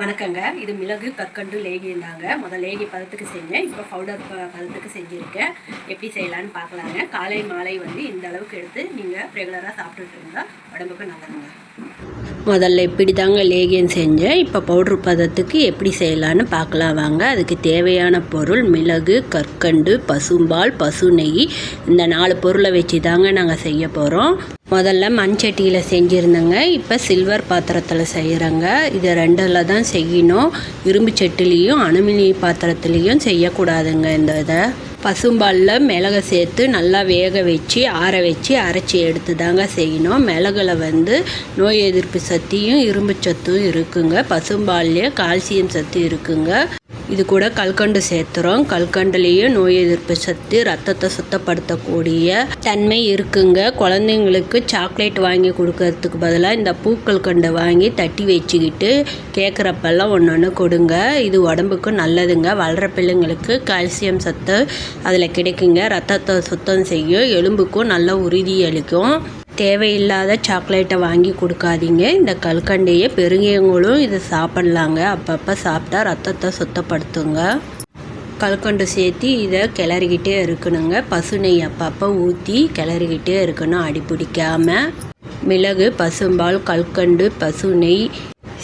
வணக்கங்க. இது மிளகு கற்கண்டு லேகிந்தாங்க முதல் லேகி பதத்துக்கு செஞ்சேன் இப்போ பவுடர் ப பதத்துக்கு செஞ்சுருக்கேன். எப்படி செய்யலான்னு பார்க்கலாங்க. காலை மாலை வந்து இந்த அளவுக்கு எடுத்து நீங்கள் ரெகுலராக சாப்பிட்டுட்டு இருந்தால் உடம்புக்கு நல்லதுங்க. முதல்ல இப்படி தாங்க லேகியம் செஞ்சேன். இப்போ பவுட்ரு பதத்துக்கு எப்படி செய்யலான்னு பார்க்கலாம் வாங்க. அதுக்கு தேவையான பொருள் மிளகு கற்கண்டு பசும்பால் பசு நெய் இந்த நாலு பொருளை வச்சு தாங்க நாங்கள் செய்ய போகிறோம் முதல்ல மண்சட்டியில் செஞ்சுருந்தேங்க. இப்போ சில்வர் பாத்திரத்தில் செய்கிறேங்க இது ரெண்டில் தான் செய்யணும். இரும்பு சட்டிலையும் அலுமினிய பாத்திரத்துலேயும் செய்யக்கூடாதுங்க இந்த இதை. பசும்பாலில் மிளகை சேர்த்து நல்லா வேக வச்சு ஆற வச்சு அரைச்சி எடுத்து தாங்க செய்யணும். மிளகில் வந்து நோய் எதிர்ப்பு சக்தியும் இரும்பு சத்தும் இருக்குங்க. பசும்பால்லையே கால்சியம் சத்து இருக்குங்க. இது கூட கல்கண்டு சேர்த்துறோம். கல்கண்டுலேயும் நோய் எதிர்ப்பு சத்து ரத்தத்தை சுத்தப்படுத்தக்கூடிய தன்மை இருக்குங்க. குழந்தைங்களுக்கு சாக்லேட் வாங்கி கொடுக்கறதுக்கு பதிலாக இந்த பூக்கள் கண்டு வாங்கி தட்டி வச்சுக்கிட்டு கேட்குறப்பெல்லாம் ஒன்று ஒன்று கொடுங்க. இது உடம்புக்கு நல்லதுங்க. வளர பிள்ளைங்களுக்கு கால்சியம் சத்து அதில் கிடைக்குங்க. ரத்தத்தை சுத்தம் செய்யும். எலும்புக்கும் நல்ல உறுதி அளிக்கும். தேவையில்லாத சாக்லேட்டை வாங்கி கொடுக்காதீங்க. இந்த கல்கண்டையை பெருங்கையங்களும் இதை சாப்பிட்லாங்க. அப்பப்போ சாப்பிட்டா ரத்தத்தை சுத்தப்படுத்துங்க. கல்கண்டு சேர்த்து இதை கிளறிக்கிட்டே இருக்கணுங்க. பசு நெய் அப்பப்போ ஊற்றி கிளறிக்கிட்டே இருக்கணும் அடி மிளகு பசும்பால் கல்கண்டு பசு நெய்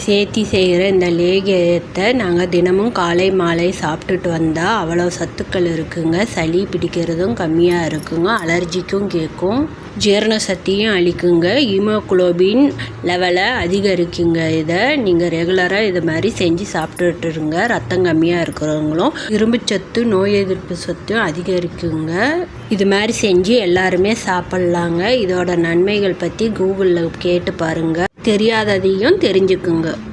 சேர்த்தி செய்கிற இந்த லேகியத்தை நாங்கள் தினமும் காலை மாலை சாப்பிட்டுட்டு வந்தால் அவ்வளோ சத்துக்கள் இருக்குங்க. சளி பிடிக்கிறதும் கம்மியாக இருக்குங்க. அலர்ஜிக்கும் கேட்கும். ஜீரண சக்தியும் அளிக்குங்க. ஹீமோக்ளோபின் லெவலை அதிகரிக்குங்க. இதை நீங்கள் ரெகுலராக இது மாதிரி செஞ்சு சாப்பிட்டுட்டு இருங்க. ரத்தம் கம்மியாக இருக்கிறவங்களும். இரும்புச்சத்து நோய் எதிர்ப்பு சத்தும் அதிகரிக்குங்க. இது மாதிரி செஞ்சு எல்லாருமே சாப்பிட்லாங்க. இதோட நன்மைகள் பற்றி கூகுளில் கேட்டு பாருங்கள் தெரியாததையும் தெரிஞ்சுக்குங்க.